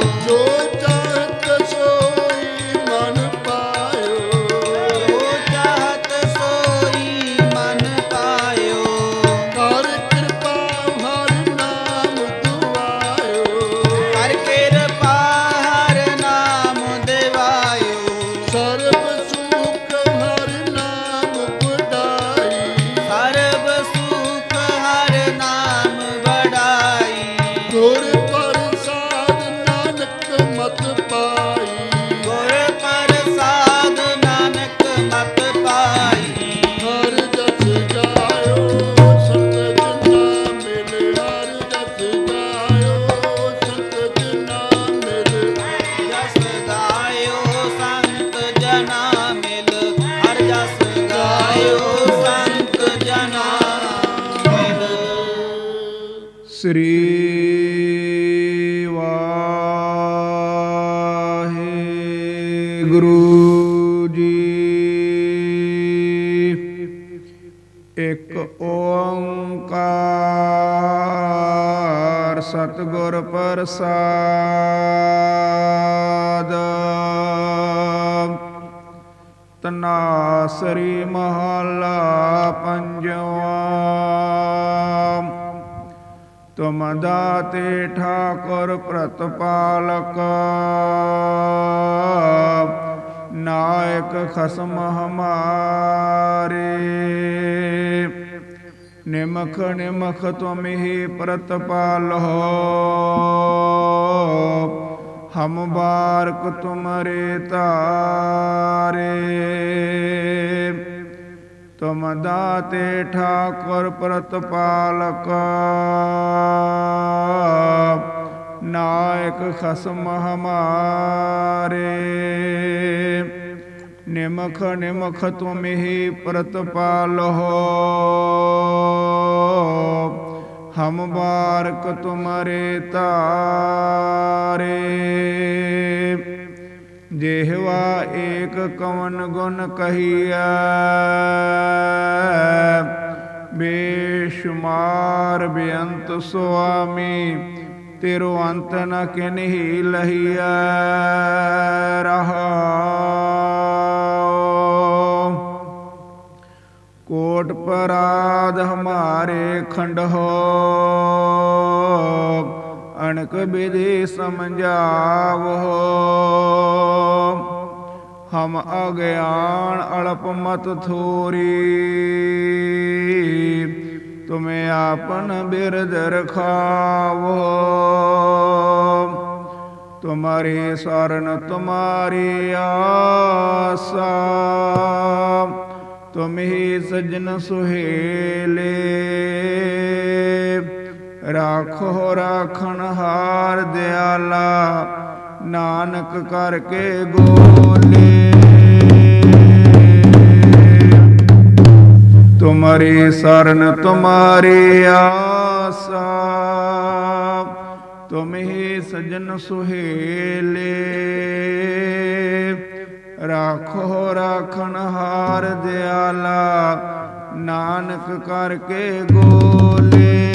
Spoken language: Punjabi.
ਜੋ ਸ੍ਰੀ ਵਾਹਿਗੁਰੂ ਜੀ। ਇੱਕ ਓੰਕਾਰ ਸਤਿਗੁਰ ਪ੍ਰਸਾਦ। ਤਨਾਸਰੀ ਮਹਲਾ ਪੰਜਵਾ। ਤੁਮ ਦਾਤੇ ਠਾਕੁਰ ਪ੍ਰਤਪਾਲਕ। ਨਾਇਕ ਖਸਮ ਹਮਾਰੇ। ਨਿਮਖ ਨਿਮਖ ਤੁਮ ਹੀ ਪ੍ਰਤਪਾਲੋ। ਹਮ ਬਾਰਕ ਤੁਮਰੇ ਤਾਰੇ। ਤੁਮ ਦਾਤੇ ਠਾਕੁਰ ਪ੍ਰਤਪਾਲਕ ਨਾਇਕ ਖਸਮ ਹਮਾਰੇ ਨਿਮਖ ਨਿਮਖ ਤੁਮ ਹੀ ਪ੍ਰਤਪਾਲੋ ਹਮ ਬਾਰਕ ਤੁਮਰੇ ਤਾਰੇ ਜਿਹਵਾ ਏਕ ਕਵਨ ਗੁਣ ਕਹੀਐ ਬੇਅੰਤ ਸੁਆਮੀ, ਤੇਰੋ ਅੰਤ ਨ ਕਿਨਹੀ ਲਹੀਐ ਰਹਾਉ। ਕੋਟ ਪਰਾਧ ਹਮਾਰੇ ਖੰਡ ਹੋ ਅਣਕ ਵਿਧि ਸਮਝਾਵੋ ਹਮ ਅਗਿਆਨ ਅਲਪ ਮਤ ਥੋਰੀ। ਤੁਮੇ ਆਪਨ ਬਿਰਦ ਰਖਾਵੋ। ਤੁਮਾਰੀ ਸਰਨ, ਤੁਮਾਰੀ ਆਸਾ। ਤੁਮ ਹੀ ਸਜਨ ਸੁਹੇਲੇ। ਰਾਖੋ ਰਾਖਣ ਹਾਰ ਦਿਆਲਾ, ਨਾਨਕ ਕਰਕੇ ਗੋਲੇ। ਤੁਮਰੀ ਸਰਨ, ਤੁਮਾਰੀ ਆਸਾ। ਤੁਮ ਹੀ ਸਜਨ ਸੁਹੇਲੇ। ਰਾਖੋ, ਰਾਖਣ ਹਾਰ ਦਿਆਲਾ, ਨਾਨਕ ਕਰਕੇ ਗੋਲੇ।